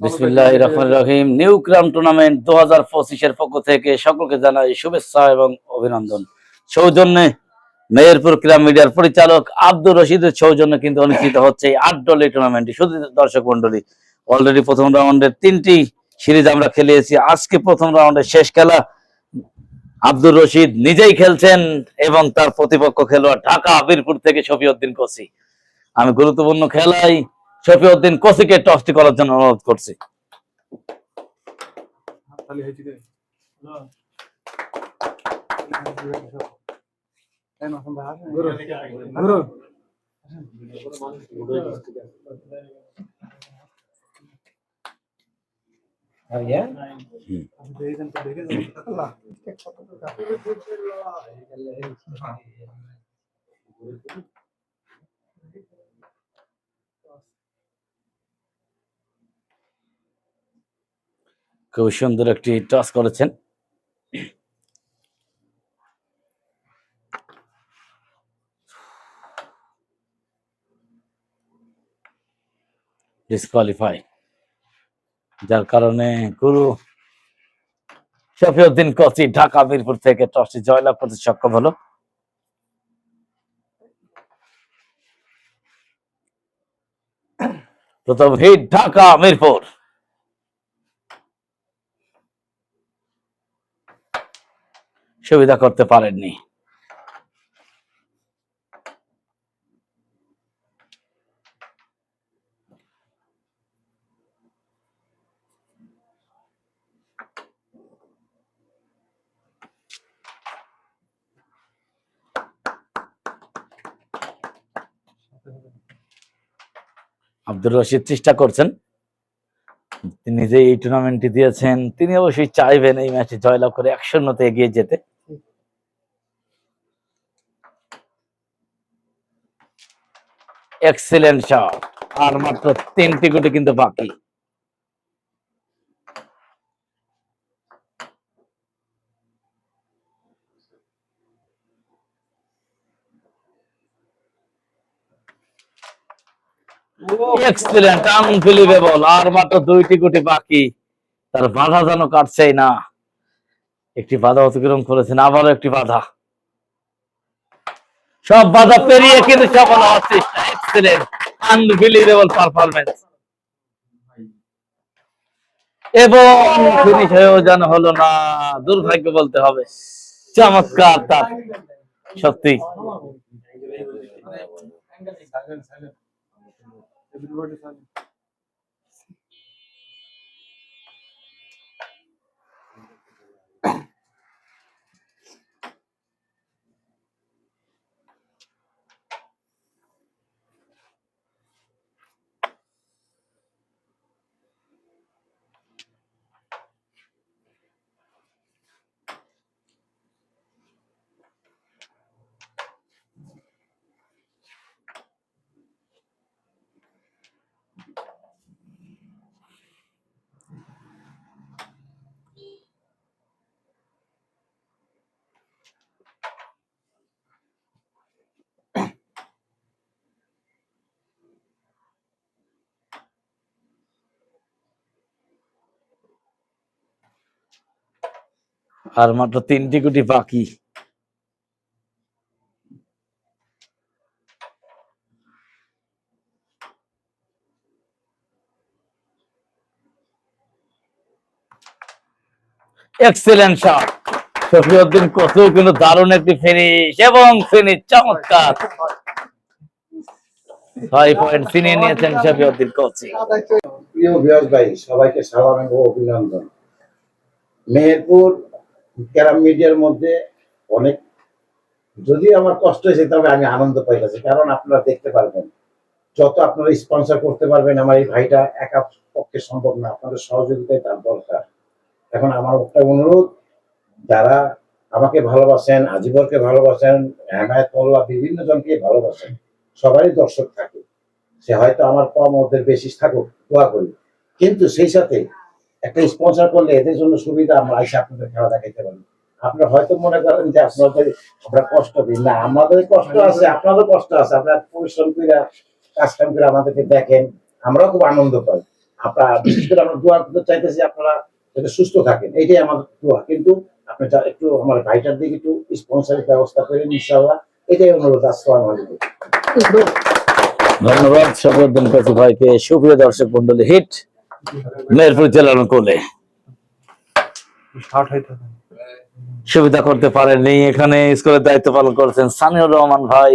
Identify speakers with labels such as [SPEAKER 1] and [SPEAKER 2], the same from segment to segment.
[SPEAKER 1] ক্রাম মেহেরপুর ক্রীড়া মিডিয়ার পরিচালক আব্দুর রশিদের শুধু দর্শক মন্ডলী অলরেডি প্রথম রাউন্ডের তিনটি সিরিজ আমরা খেলিয়েছি। আজকে প্রথম রাউন্ডের শেষ খেলা আব্দুর রশিদ নিজেই খেলছেন এবং তার প্রতিপক্ষ খেলোয়াড় ঢাকা বীরপুর থেকে শফিউদ্দিন কোসি আমি গুরুত্বপূর্ণ খেলায় শফিউদ্দিন কোসিকে টসটি করার জন্য অনুরোধ করছি।
[SPEAKER 2] দেখে
[SPEAKER 1] খুব সুন্দর একটি টস করেছেন। ডিসকোয়ালিফাই যার কারণে গুরু শফিউদ্দিন কচি ঢাকা, মিরপুর থেকে টসটি জয়লাভ করতে সক্ষম হলো। প্রথম হিট ঢাকা, মিরপুর। সুবিধা করতে পারেননি। আব্দুর রশিদ চেষ্টা করছেন। তিনি যে এই টুর্নামেন্টটি দিয়েছেন, তিনি অবশ্যই চাইবেন এই ম্যাচে জয়লাভ করে এক শূন্যতে এগিয়ে যেতে। এক্সিলেন্ট শট আর মাত্র তিনটি গুটি কিন্তু বাকি। এক্সিলেন্ট আনবিলিভেবল আর মাত্র দুইটি গুটি বাকি। তার বাধা যেন কাটছেই না। একটি বাধা অতিক্রম করেছেন, আবারও একটি বাধা। সব বাধা পেরিয়ে কিন্তু সফল হওয়ার চেষ্টা এক্সেলেন্ট আনবিলিভেবল পারফরমেন্স এবং ফিনিশ হয়েও যেন হলো না, দুর্ভাগ্য বলতে হবে। চমৎকার তার, সত্যি। আর মাত্র তিনটি গুটি বাকি। এক্সেলেন্ট শট শফিউদ্দিন কসু কিন্তু দারুণ একটি ফিনিশ এবং ফিনিশ চমৎকার। পয়েন্ট নিয়েছেন
[SPEAKER 3] ভাই, সবাইকে অভিনন্দন। মেহেরপুর ক্যারাম মিডিয়ার মধ্যে অনেক যদি আমার কষ্ট হয়েছে, তবে আমি আনন্দ পাইতেছি কারণ আপনারা দেখতে পারবেন। যত আপনারা স্পন্সর করতে পারবেন, আমার এই ভাইটা একা পক্ষে সম্ভব না। আপনাদের সহযোগিতায় তার দরকার। এখন আমার একটা অনুরোধ, যারা আমাকে ভালোবাসেন, আজিবরকে ভালোবাসেন হেমায়ত বিভিন্ন জনকে ভালোবাসেন, সবারই দর্শক থাকে। সে হয়তো আমার কম, ওদের বেশি থাকুক, দোয়া করি। কিন্তু সেই সাথে একটা স্পন্সর করলে এদের জন্য সুবিধা আমরা এসে আপনাদের খেলা দেখাইতে পারি। আপনারা হয়তো মনে করেন যে আপনাদের, আমরা কষ্ট দিই। না, আমাদের কষ্ট আছে, আপনাদের কষ্ট আছে। আপনারা পরিশ্রম করে, কাজ কাম করে আমাদেরকে দেখেন, আমরাও খুব আনন্দ পাই। আপনারা, বিশেষ করে আমরা দোয়া করতে চাইতেছি আপনারা যাতে সুস্থ থাকেন। এইটাই আমার দোয়া। কিন্তু আপনি একটু আমার ভাইটার দিকে একটু স্পন্সারের ব্যবস্থা করেন ইনশাল্লাহ এটাই অনুরোধ। আসসালামু আলাইকুম।
[SPEAKER 1] ধন্যবাদ শফিউদ্দিন কচি ভাইকে। সুপ্রিয় দর্শক মন্ডলী হিট মেহেরপুর জেলার কোলে। সুবিধা করতে পারেননি। এখানে স্কুলের দায়িত্ব পালন করেছেন সানিউর রহমান ভাই।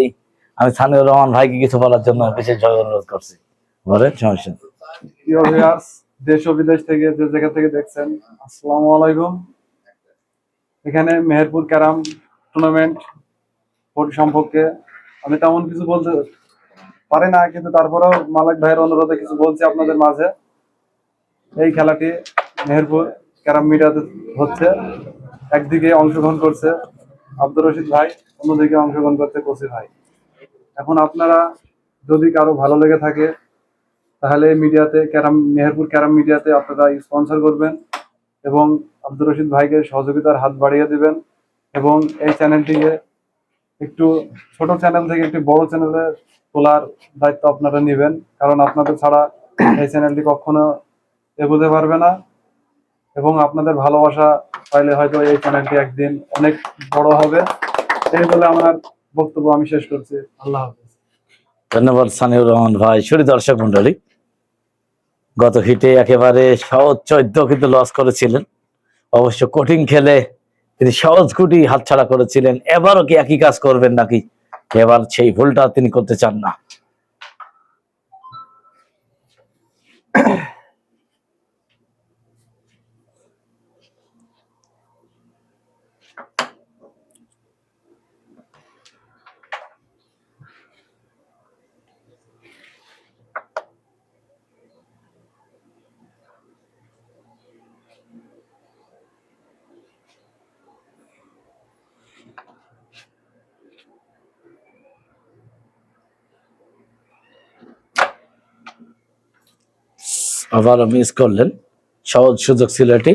[SPEAKER 1] আমি সানিউর রহমান ভাইকে কিছু বলার জন্য বিশেষভাবে অনুরোধ করছি। বলেন সমস্যা
[SPEAKER 2] দেশ ও বিদেশ থেকে যে জায়গা থেকে দেখছেন আসসালামু আলাইকুম। এখানে মেহেরপুর ক্যারাম টুর্নামেন্ট সম্পর্কে আমি তেমন কিছু বলতে পারি না কিন্তু তারপরেও মালিক ভাইয়ের অনুরোধে কিছু বলছি আপনাদের মাঝে। এই খেলাটি মেহেরপুর ক্যারাম মিডিয়াতে হচ্ছে। একদিকে অংশগ্রহণ করছে আব্দুর রশিদ ভাই, অন্যদিকে অংশগ্রহণ করছে কসি ভাই। এখন আপনারা যদি কারও ভালো লেগে থাকে, তাহলে মিডিয়াতে ক্যারাম, মেহেরপুর ক্যারাম মিডিয়াতে আপনারা স্পন্সর করবেন এবং আব্দুর রশিদ ভাইকে সহযোগিতার হাত বাড়িয়ে দিবেন এবং এই চ্যানেলটিকে একটু ছোট চ্যানেল থেকে একটি বড় চ্যানেলে তোলার দায়িত্ব আপনারা নেবেন। কারণ আপনাদের ছাড়া এই চ্যানেলটি কখনো এগোতে পারবে না। এবং আপনাদের ভালোবাসা পাইলে হয়তো এই চ্যানেলটি একদিন অনেক বড় হবে। এই বলে আমার বক্তব্য আমি শেষ করছি। আল্লাহ হাফিজ।
[SPEAKER 1] ধন্যবাদ সানিউর রহমান ভাই। সুরি দর্শক মন্ডলী গত হিটে একেবারে সহজ চৈদ্য কিন্তু লস করেছিলেন। অবশ্য কঠিন খেলে তিনি সহজ কুটি হাতছাড়া করেছিলেন। এবারও কি একই কাজ করবেন নাকি? এবার সেই ভুলটা তিনি করতে চান না। আবারও মিস করলেন সহজ সুযোগ ছিল এটি।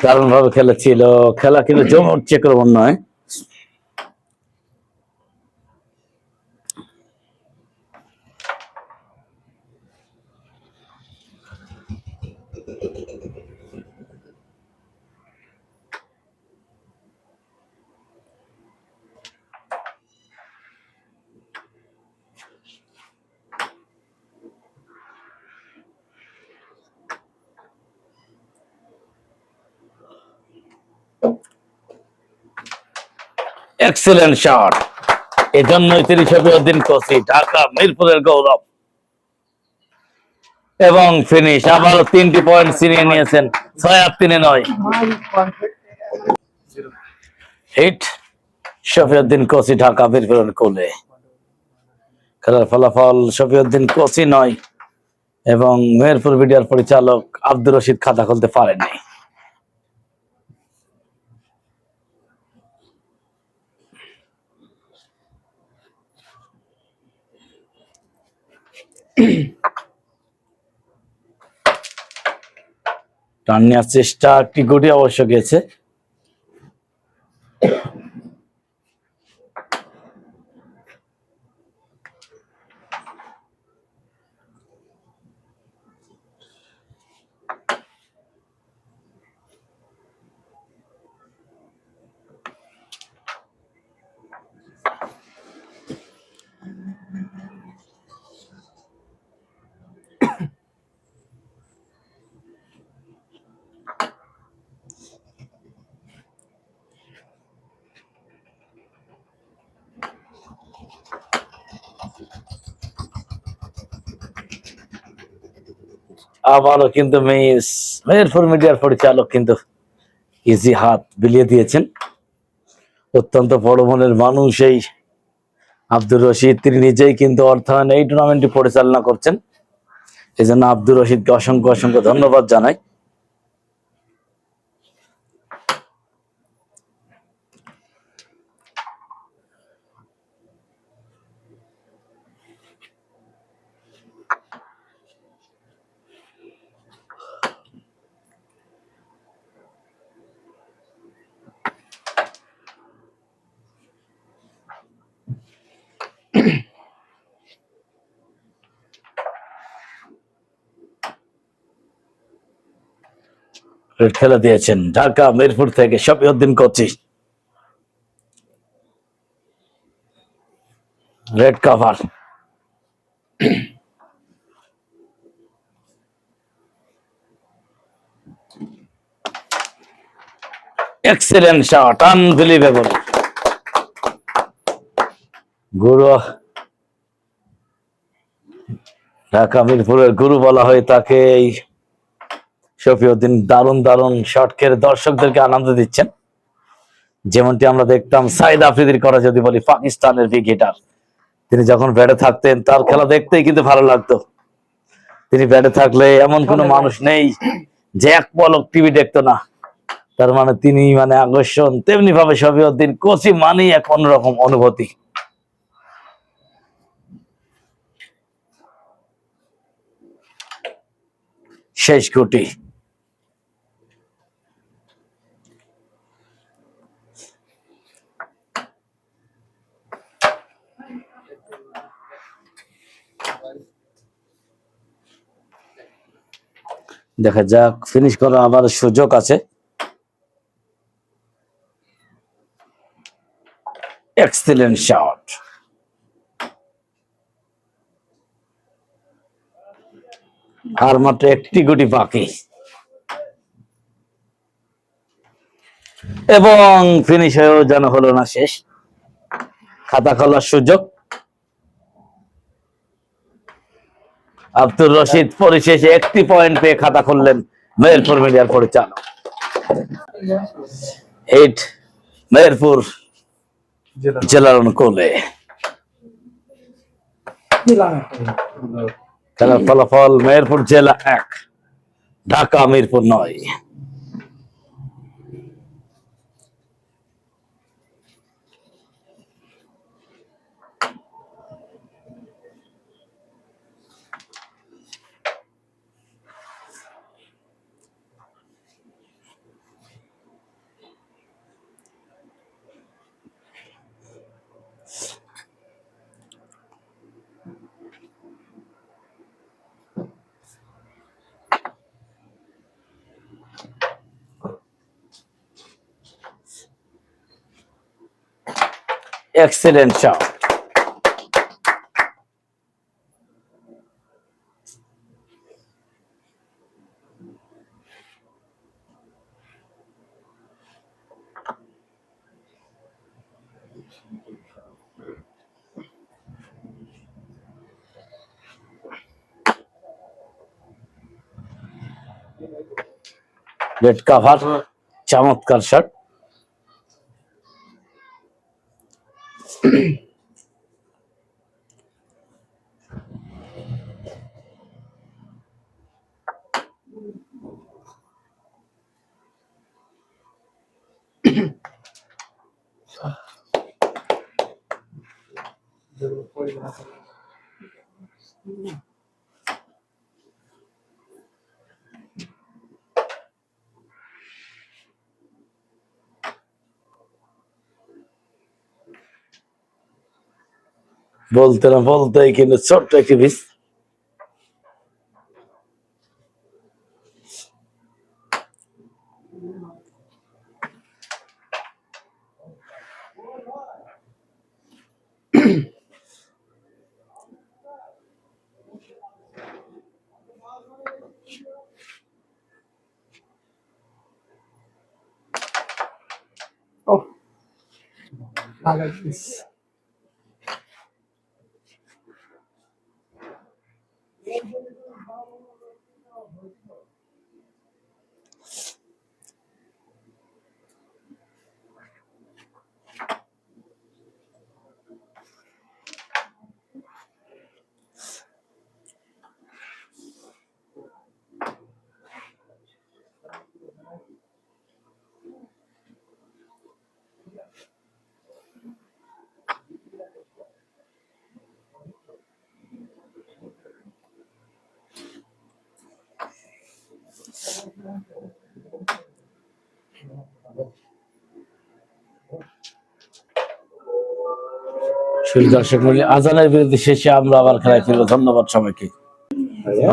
[SPEAKER 1] দারুণ ভাবে খেলেছিল খেলা কিন্তু জমে উঠছে ক্রমণ নয় এক্সেলেন্ট শট এজন্যই তিনি শফিউদ্দিন কোসি ঢাকা, মিরপুরের গৌরব। এবং ফিনিশ আবারও তিনটি পয়েন্ট ছিনিয়ে নিয়েছেন, ছয় আট তিনে নয়। হিট শফিউদ্দিন কোসি ঢাকা, মিরপুরের কোলে। খেলার ফলাফল শফিউদ্দিন কোসি নয়, এবং মেহেরপুর মিডিয়ার পরিচালক আব্দুর রশিদ খাতা খুলতে পারেননি। টান নেওয়ার চেষ্টা গড়ি অবশ্য গেছে। আবারও কিন্তু মেস মেহেরপুর মিডিয়ার পরিচালক কিন্তু ইজি হাত বিলিয়ে দিয়েছেন। অত্যন্ত বড় মনের মানুষ এই আব্দুর রশিদ। তিনি নিজেই কিন্তু অর্থায়ন এই টুর্নামেন্টটি পরিচালনা করছেন। এই জন্য আব্দুর রশিদকে অসংখ্য অসংখ্য ধন্যবাদ জানাই। খেলা দিয়েছেন। ঢাকা, মিরপুর থেকে Shafiuddin Kochi. Red cover excellent shot unbelievable গুরু, ঢাকা, মিরপুরের গুরু বলা হয় তাকে। এই শফিউদ্দিন দারুণ দারুণ শট খেলে দর্শকদেরকে আনন্দ দিচ্ছেন। যেমনটি আমরা দেখতাম সাইদ আফ্রিদির করা যদি বলি পাকিস্তানের ক্রিকেটার তিনি যখন ব্যাটে থাকতেন তার খেলা দেখতেই কিন্তু ভালো লাগতো। তিনি ব্যাটে থাকলে এমন কোনো মানুষ নেই যে এক পলক টিভি দেখতো না। তার মানে তিনি মানে আকর্ষণ তেমনি ভাবে শফিউদ্দিন কোচি মানেই এক অন্যরকম অনুভূতি। শেষ গুটি দেখা যাক ফিনিশ করার আবার সুযোগ আছে। এক্সিলেন্ট শট আর মাত্র একটি গুটি বাকি। এবং ফিনিশ হয়েও যেন হলো না শেষ। খাতা খোলার সুযোগ। আব্দুর রশিদ পরিশেষে একটি পয়েন্ট পেয়ে খাতা খুললেন মেহেরপুর মিডিয়ার পরিচালক। এইট মেহেরপুর জেলার অনুকূলে। খেলার ফলাফল মেহেরপুর জেলা এক ঢাকা মিরপুর নয়। এক্সিলেন্ট শট রেড কাভার চমৎকার শট বলতে না বলতেই কিন্তু ছোট্ট একটি মিস
[SPEAKER 2] Oh. Like this.
[SPEAKER 1] দর্শক মূল্য আজানের বিরুদ্ধে শেষে আমরা আবার খেলায় ফিরবো। ধন্যবাদ সবাইকে।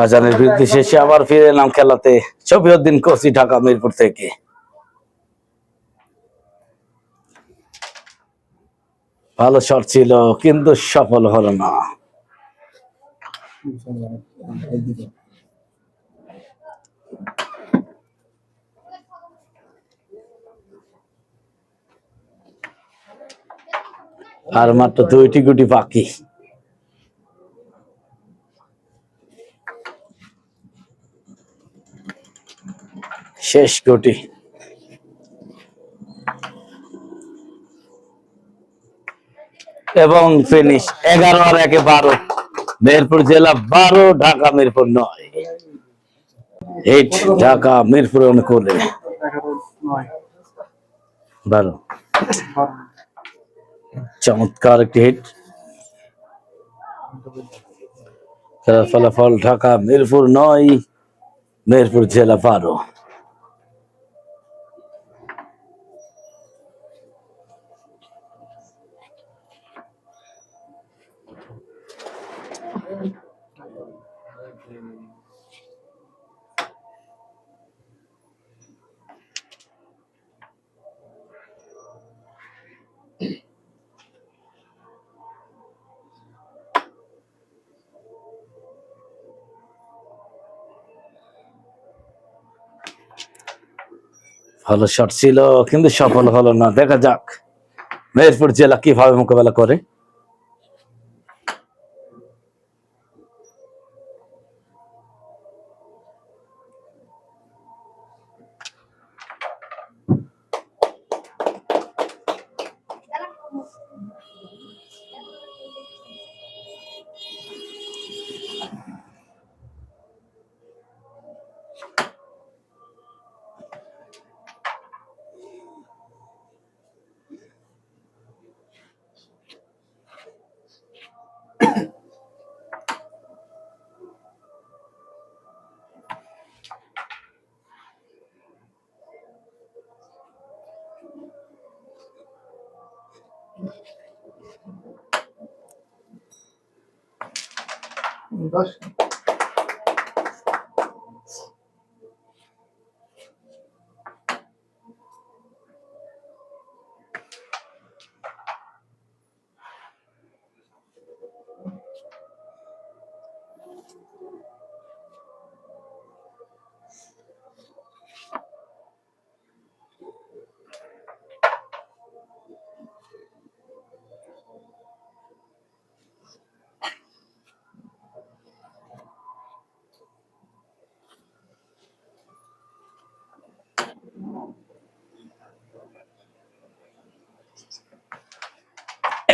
[SPEAKER 1] আজানের বিরুদ্ধে শেষে আবার ফিরে এলাম খেলাতে। কোচি, ঢাকা মিরপুর থেকে। ভালো শট ছিল, কিন্তু সফল হলো না। আর মাত্র দুইটি গুটি বাকি। শেষ গুটি। এবং ফিনিশ এগারো আর একে বারো। মেরপুর জেলা বারো, ঢাকা, মিরপুর নয়। এইট ঢাকা, মিরপুর অনুকূলে। বারো
[SPEAKER 2] বারো।
[SPEAKER 1] চমৎকার একটি হিট খেলার ফলাফল ঢাকা মিরপুর নয় মিরপুর জেলা বারো। ভালো শট ছিল কিন্তু সফল হলো না। দেখা যাক। মেহেরপুর জেলা কীভাবে মোকাবেলা করে।
[SPEAKER 2] দশ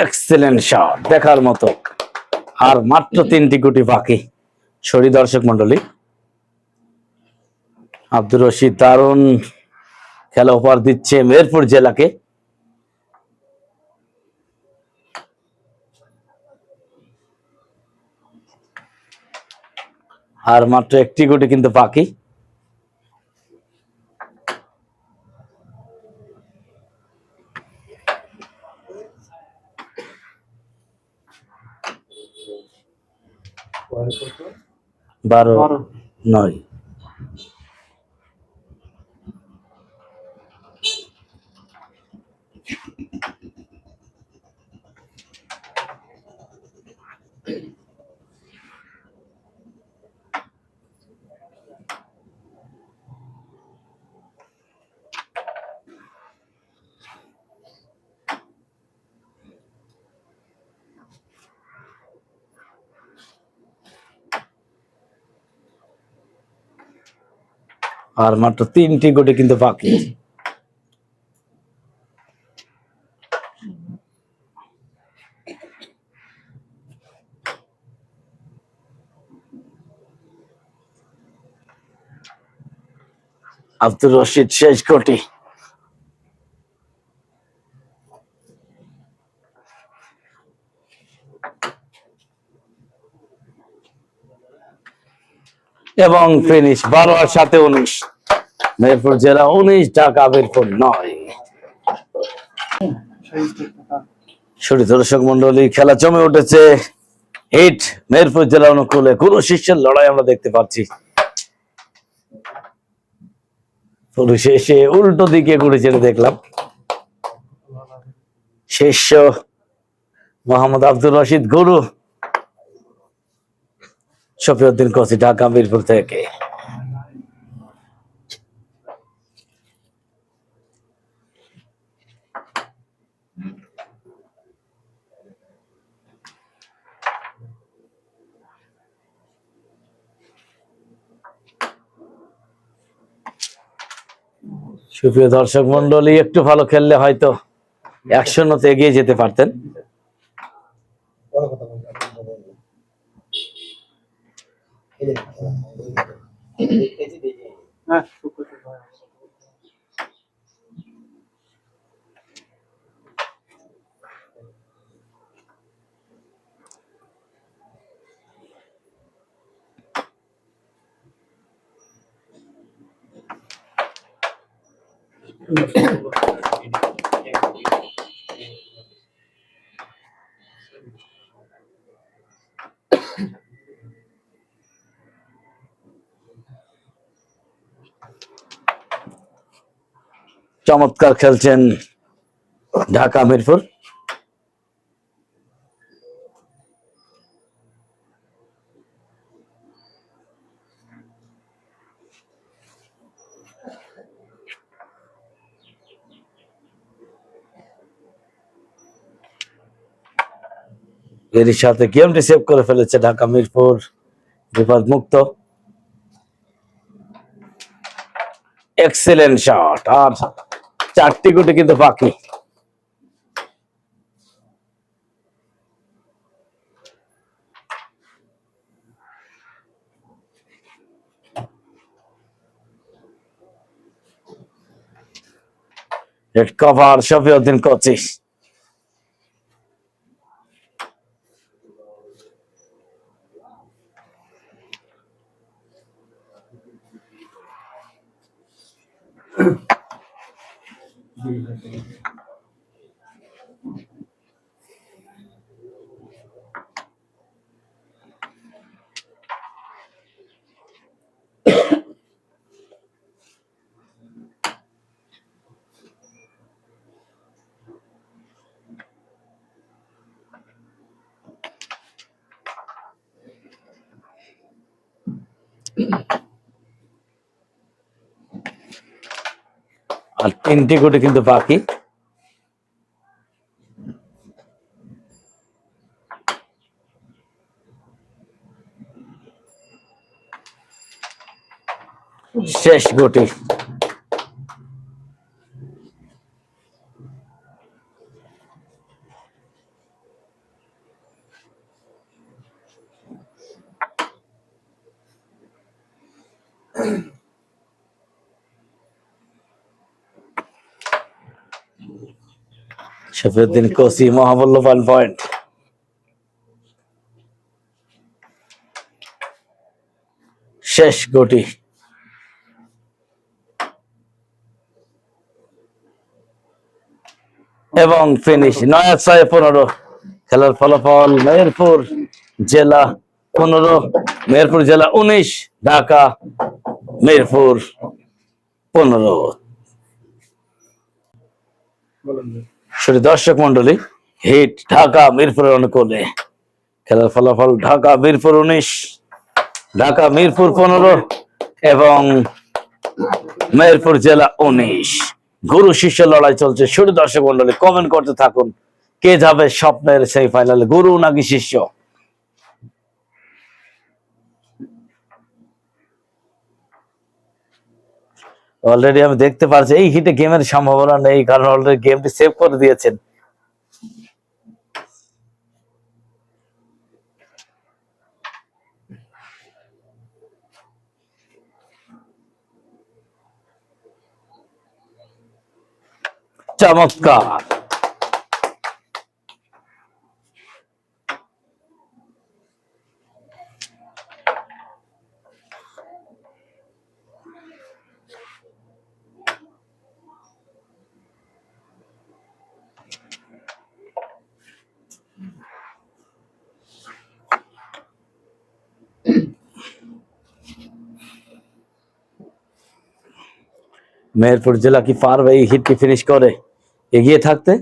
[SPEAKER 1] এক্সেলেন্ট শট দেখার মতো। আর মাত্র তিনটি গুটি বাকি। সরি দর্শক মন্ডলী আব্দুর রশিদ দারুণ খেলা উপহার দিচ্ছে মেহেরপুর জেলাকে। আর মাত্র একটি গুটি কিন্তু বাকি। বারো নয়। আর মাত্র তিনটি গুটি কিন্তু বাকি। আব্দুর রশিদ শেষ কোটি। এবং ফিনিশ বারো আর সাথে উনিশ মেহেরপুর জেলা উনিশ, ঢাকা, মিরপুর নয়।
[SPEAKER 2] সেই স্টেপটা
[SPEAKER 1] শুরু দর্শক মন্ডলী, খেলা জমে উঠেছে। হিট মেহেরপুর জেলা অনুকূলে গুরু শিষ্যের লড়াই আমরা দেখতে পাচ্ছি। শেষে উল্টো দিকে ঘুরে ছেড়ে দেখলাম। শিষ্য মোহাম্মদ আব্দুর রশিদ গুরু শফিউদ্দিন কসি ঢাকা, মিরপুর থেকে। সুপ্রিয় দর্শক মন্ডলী একটু ভালো খেললে হয়তো একশো শূন্যতে এগিয়ে যেতে পারতেন।
[SPEAKER 2] হ্যাঁ খুব কঠিন
[SPEAKER 1] চমৎকার খেলছেন ঢাকা মিরপুর। এর সাথে গেমটি সেভ করে ফেলেছে ঢাকা মিরপুর বিপদ মুক্ত। এক্সেলেন্ট শট আর চারটি গুটি কিন্তু বাকি। কভার সবই অধীন আর something. তিনটি গুটি কিন্তু বাকি। শেষ গুটি শফিউদ্দিন কোসি মহামূল্যবান পয়েন্ট শেষ গুটি। এবং ফিনিশ নয় ছয় পনেরো। খেলার ফলাফল মেহেরপুর জেলা পনেরো, মেহেরপুর জেলা উনিশ, ঢাকা, মেহেরপুর পনেরো। শুধু দর্শক মন্ডলী, হিট ঢাকা মিরপুর অনুকূলে। খেলার ফলাফল ঢাকা মিরপুর উনিশ, ঢাকা মিরপুর পনেরো এবং মেহেরপুর জেলা উনিশ। গুরু শিষ্য লড়াই চলছে। শুধু দর্শক মন্ডলী কমেন্ট করতে থাকুন। কে যাবে স্বপ্নের সেই ফাইনালে গুরু নাকি শিষ্য? অলরেডি আমি দেখতে পারছি, এই হিটে গেমের সম্ভাবনা নেই, কারণ অলরেডি গেমটি সেভ করে দিয়েছেন। চমৎকার। মেহেরপুর জেলা কি পারবে এই হিটটি ফিনিশ করে? এগিয়ে থাকতে?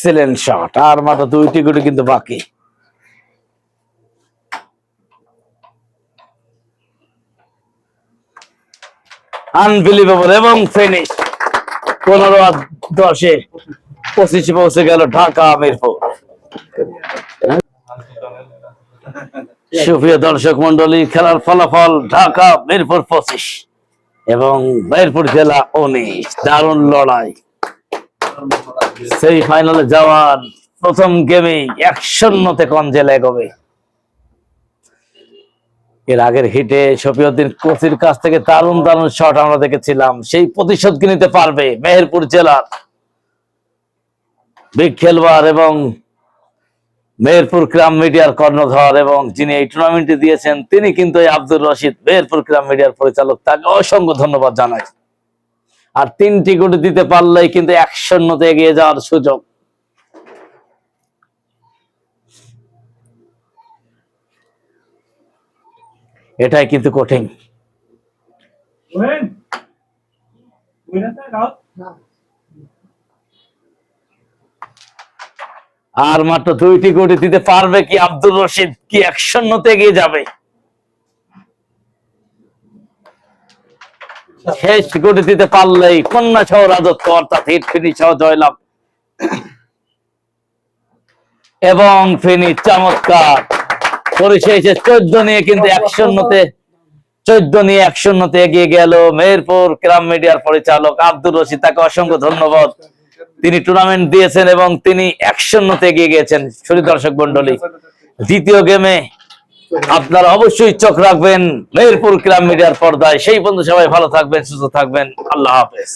[SPEAKER 1] এক্সেলেন্ট শট আর মাত্র দুইটি গুটি কিন্তু বাকি। আনবিলিভেবল এবং ফিনিশ পনেরো দশে পঁচিশে পৌঁছে গেল ঢাকা, মিরপুর। সুপ্রিয় দর্শক মন্ডলী খেলার ফলাফল ঢাকা, মিরপুর পঁচিশ এবং মিরপুর জেলা উনিশ। দারুণ লড়াই। সেই ফাইনালে যাওয়ার প্রথম গেমেই এক শূন্যতে কঞ্জে লেগবে এর আগের হিটে শফিউদ্দিন কোচির কাছ থেকে দারুণ দারুণ শট আমরা দেখেছিলাম। সেই প্রতিশোধ নিতে পারবে মেহেরপুর জেলার বিগ খেলবার এবং মেহেরপুর ক্রাম মিডিয়ার কর্ণধর এবং যিনি এই টুর্নামেন্টে দিয়েছেন, তিনি কিন্তু আব্দুর রশিদ, মেহেরপুর ক্রাম মিডিয়ার পরিচালক। তাকে অসংখ্য ধন্যবাদ জানাই। আর তিনটি গুটি দিতে পারলেই কিন্তু এক শূন্যতে এগিয়ে যাওয়ার সুযোগ। এটাই কিন্তু কঠিন। আর মাত্র দুইটি গুটি দিতে পারবে কি আব্দুর রশিদ? কি এক শূন্যতে এগিয়ে যাবে? শেষ গুটি দিতে পারলেই কন্যা সহ রাজত্ব, অর্থাৎ হিট ফিনিশ সহ জয়লাভ। এবং ফিনি চমৎকার। পরিশেষে চোদ্দ নিয়ে কিন্তু এক শূন্যতে চোদ্দ নিয়ে এক শূন্যতে এগিয়ে গেল মেহেরপুর গ্রাম মিডিয়ার পরিচালক আব্দুর রশিদ। তাকে অসংখ্য ধন্যবাদ। তিনি টুর্নামেন্ট দিয়েছেন এবং তিনি এক শূন্যতে এগিয়ে গিয়েছেন। শরীর দর্শক মন্ডলী দ্বিতীয় গেমে আপনারা অবশ্যই চোখ রাখবেন মেহেরপুর ক্রাম মিডিয়ার পর্দায়। সেই বন্ধু সবাই ভালো থাকবেন সুস্থ থাকবেন। আল্লাহ হাফেজ।